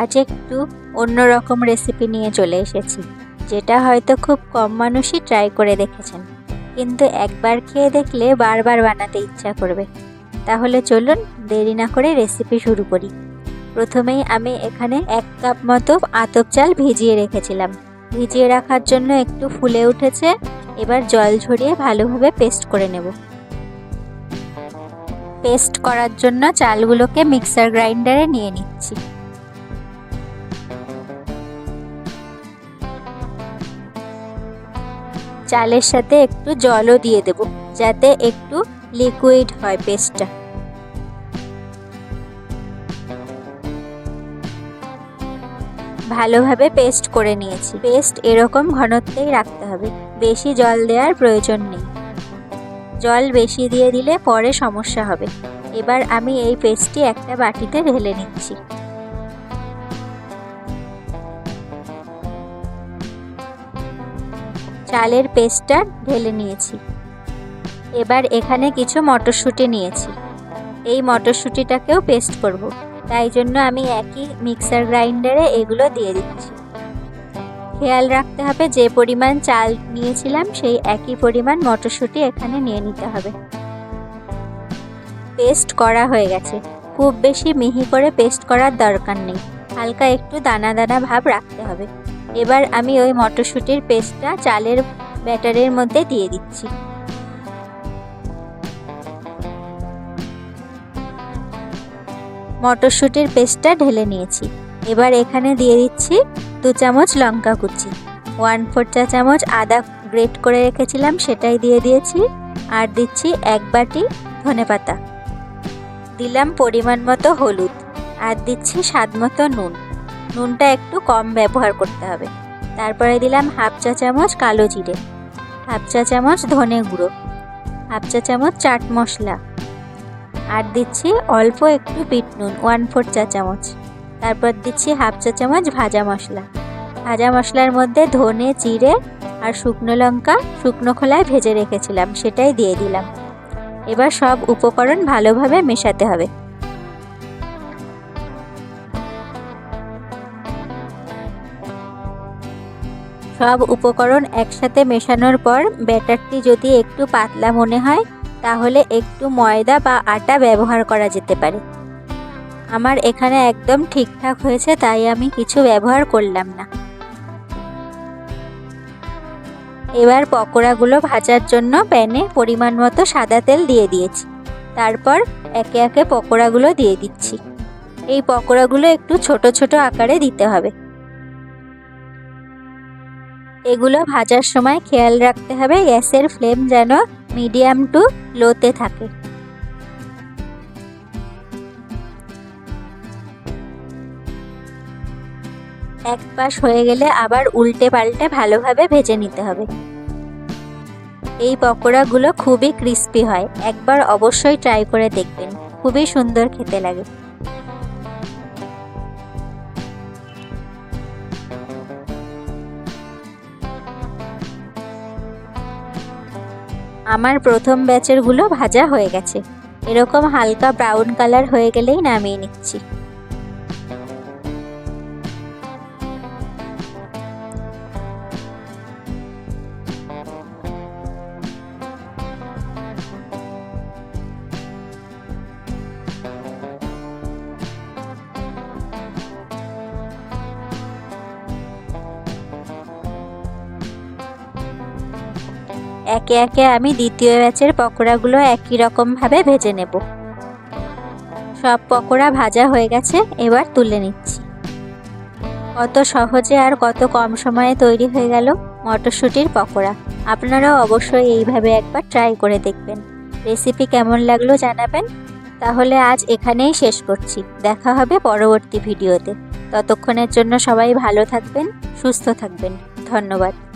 আজ একটু অন্যরকম রেসিপি নিয়ে চলে এসেছি, যেটা হয়তো খুব কম মানুষই ট্রাই করে দেখেছেন। কিন্তু একবার খেয়ে দেখলে বারবার বানাতে ইচ্ছা করবে। তাহলে চলুন দেরি না করে রেসিপি শুরু করি। প্রথমেই আমি এখানে এক কাপ মতো আতপ চাল ভিজিয়ে রেখেছিলাম। ভিজিয়ে রাখার জন্য একটু ফুলে উঠেছে, এবার জল ঝরিয়ে ভালোভাবে পেস্ট করে নেব। পেস্ট করার জন্য চালগুলোকে মিক্সার গ্রাইন্ডারে নিয়ে নিচ্ছি। চালের সাথে একটু জলও দিয়ে দেব, যাতে একটু লিকুইড হয় পেস্টটা ভালোভাবে পেস্ট করে নিয়েছি। পেস্ট এরকম ঘনত্বেই রাখতে হবে, বেশি জল দেওয়ার প্রয়োজন নেই। জল বেশি দিয়ে দিলে পরে সমস্যা হবে। এবার আমি এই পেস্টটি একটা বাটিতে ঢেলে নিচ্ছি। চালের পেস্টটা ঢেলে নিয়েছি। এবার এখানে কিছু মটরশুঁটি নিয়েছি। এই মটরশুঁটিটাকেও পেস্ট করব। তাই জন্য আমি একই মিক্সার গ্রাইন্ডারে এগুলো দিয়ে দিচ্ছি। খেয়াল রাখতে হবে যে পরিমাণ চাল নিয়েছিলাম, সেই একই পরিমাণ মটরশুঁটি এখানে নিয়ে নিতে হবে। পেস্ট করা হয়ে গেছে। খুব বেশি মিহি করে পেস্ট করার দরকার নেই। হালকা একটু দানা দানা ভাব রাখতে হবে। এবার আমি ওই মটরশুঁটির পেস্টটা চালের ব্যাটারের মধ্যে দিয়ে দিচ্ছি। মটরশুঁটির পেস্টটা ঢেলে নিয়েছি। এবার এখানে দিয়ে দিচ্ছি দু চামচ লঙ্কা কুচি। ওয়ান ফোর চা চামচ আদা গ্রেট করে রেখেছিলাম, সেটাই দিয়ে দিয়েছি। আর দিচ্ছি এক বাটি ধনে পাতা। দিলাম পরিমাণ মতো হলুদ। আর দিচ্ছি স্বাদ মতো নুন। নুনটা একটু কম ব্যবহার করতে হবে। তারপরে দিলাম হাফ চা চামচ কালো জিরে, হাফ চা চামচ ধনে গুঁড়ো, হাফ চা চামচ চাট মশলা। আর দিচ্ছি অল্প একটু বিট নুন, ওয়ান ফোর চা চামচ। তারপর দিচ্ছি হাফ চা চামচ ভাজা মশলা। ভাজা মশলার মধ্যে ধনে, জিরে আর শুকনো লঙ্কা শুকনো খোলায় ভেজে রেখেছিলাম, সেটাই দিয়ে দিলাম। এবার সব উপকরণ ভালোভাবে মেশাতে হবে। সব উপকরণ একসাথে মেশানোর পর ব্যাটারটি যদি একটু পাতলা মনে হয়, তাহলে একটু ময়দা বা আটা ব্যবহার করা যেতে পারে। আমার এখানে একদম ঠিকঠাক হয়েছে, তাই আমি কিছু ব্যবহার করলাম না। এবার পকোড়াগুলো ভাজার জন্য প্যানে পরিমাণ মতো সাদা তেল দিয়ে দিয়েছি। তারপর একে একে পকোড়াগুলো দিয়ে দিচ্ছি। এই পকোড়াগুলো একটু ছোট ছোট আকারে দিতে হবে। এগুলো ভাজার সময় খেয়াল রাখতে হবে, গ্যাসের ফ্লেম যেন মিডিয়াম টু লোতে থাকে। এক পাশ হয়ে গেলে আবার উল্টে পাল্টে ভালোভাবে ভেজে নিতে হবে। এই পকোড়াগুলো খুবই ক্রিস্পি হয়, একবার অবশ্যই ট্রাই করে দেখবেন, খুবই সুন্দর খেতে লাগে। আমার প্রথম ব্যাচেরগুলো ভাজা হয়ে গেছে। এরকম হালকা ব্রাউন কালার হয়ে গেলেই নামিয়ে নিচ্ছি। একে একে আমি দ্বিতীয় ব্যাচের পকোড়াগুলো একই রকমভাবে ভেজে নেব। সব পকোড়া ভাজা হয়ে গেছে, এবার তুলে নিচ্ছি। কত সহজে আর কত কম সময়ে তৈরি হয়ে গেল মটরশুঁটির পকোড়া। আপনারাও অবশ্যই এইভাবে একবার ট্রাই করে দেখবেন। রেসিপি কেমন লাগল জানাবেন? তাহলে আজ এখানেই শেষ করছি। দেখা হবে পরবর্তী ভিডিওতে। ততক্ষণের জন্য সবাই ভালো থাকবেন, সুস্থ থাকবেন। ধন্যবাদ।